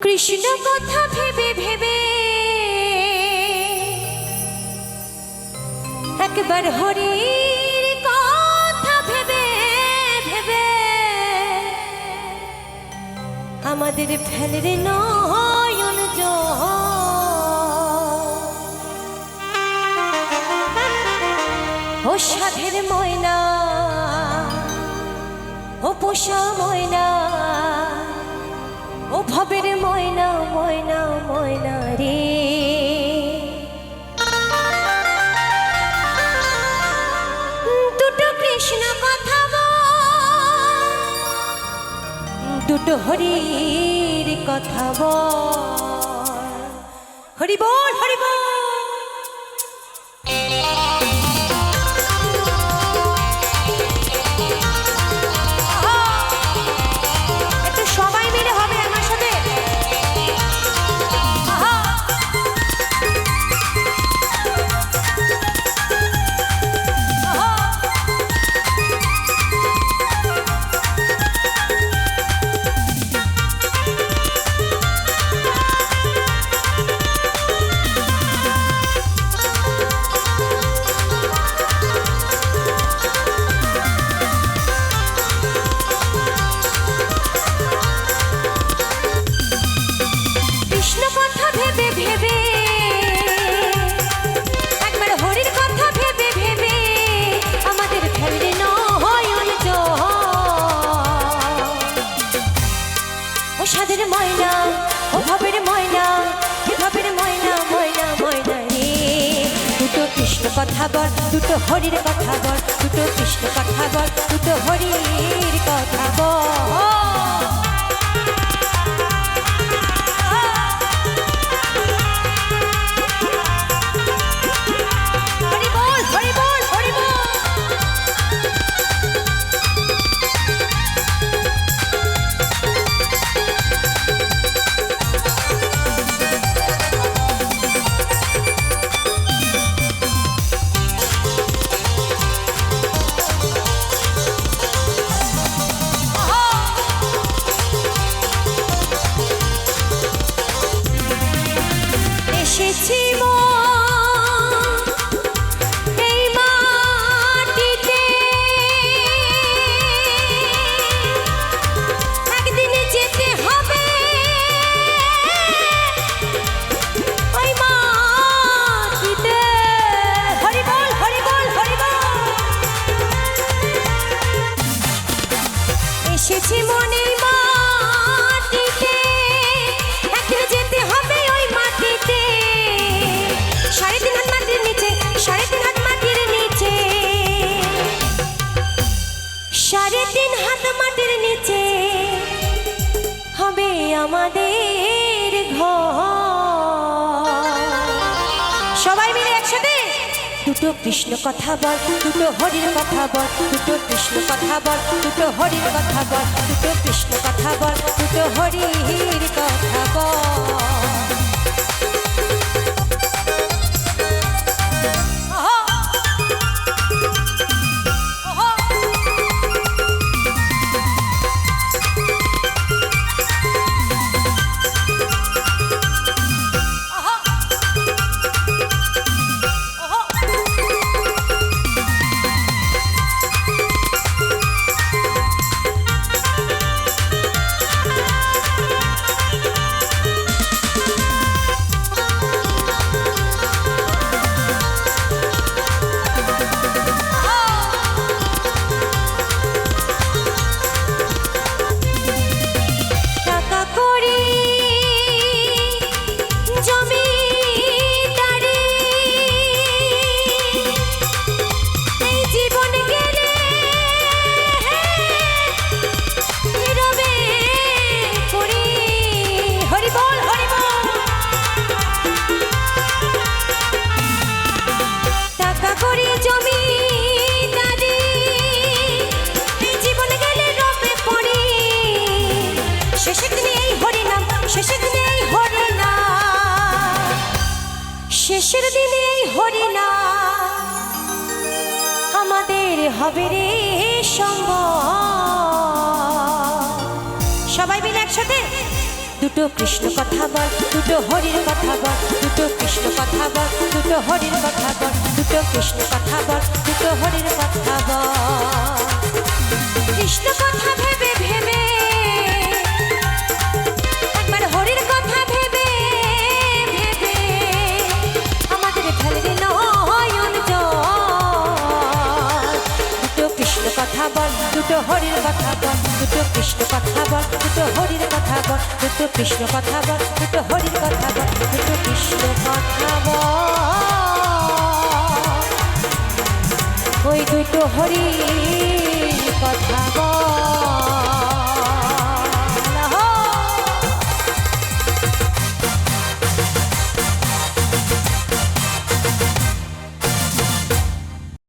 কৃষ্ণ কথা ভেবে ভেবে একবার হরির কথা ভেবে ভেবে আমাদের ফেলে রে নয়ন। ও সাধের ময়না, ও পোষা ময়না ও ভবের ময়না ময়না ময়না রে। দুটো কৃষ্ণ কথা দুটো হরির কথা বল। হরি বল হরি বল। কৃষ্ণ কথা বল, দুটো হরির কথা বল, দুটো কৃষ্ণ কথা বল, দুটো হরির কথা বল। এসেছি মাটিতে। যেতে হবে ওই মাটিতে। সাড়ে তিন হাত মাটির নিচে, সাড়ে তিন হাত মাটির নিচে। সাড়ে তিন হাত মাটির নিচে হবে আমাদের ঘর। সবাই মিলে একসাথে? দুটো কৃষ্ণ কথা বল, দুটো হরির কথা বল, দুটো কৃষ্ণ কথা বল, দুটো হরির কথা বল, দুটো কৃষ্ণ কথা বল, দুটো হরির শেষের দিনে হরি না আমাদের হবে রে সঙ্গ। সবাই মিলে একসাথে দুটো কৃষ্ণ কথা বল, দুটো হরির কথা বল, দুটো কৃষ্ণ কথা বল, দুটো হরির কথা বল, দুটো কৃষ্ণ কথা বল, দুটো হরির কথা বল। হরির কথা বল, দুটো কৃষ্ণ কথা বল, দুটো হরির কথা বল, দুটো কৃষ্ণ কথা বল, দুটো হরির কথা বল, দুটো কৃষ্ণ কথা বল। ওই দুটো হরি কথা বল।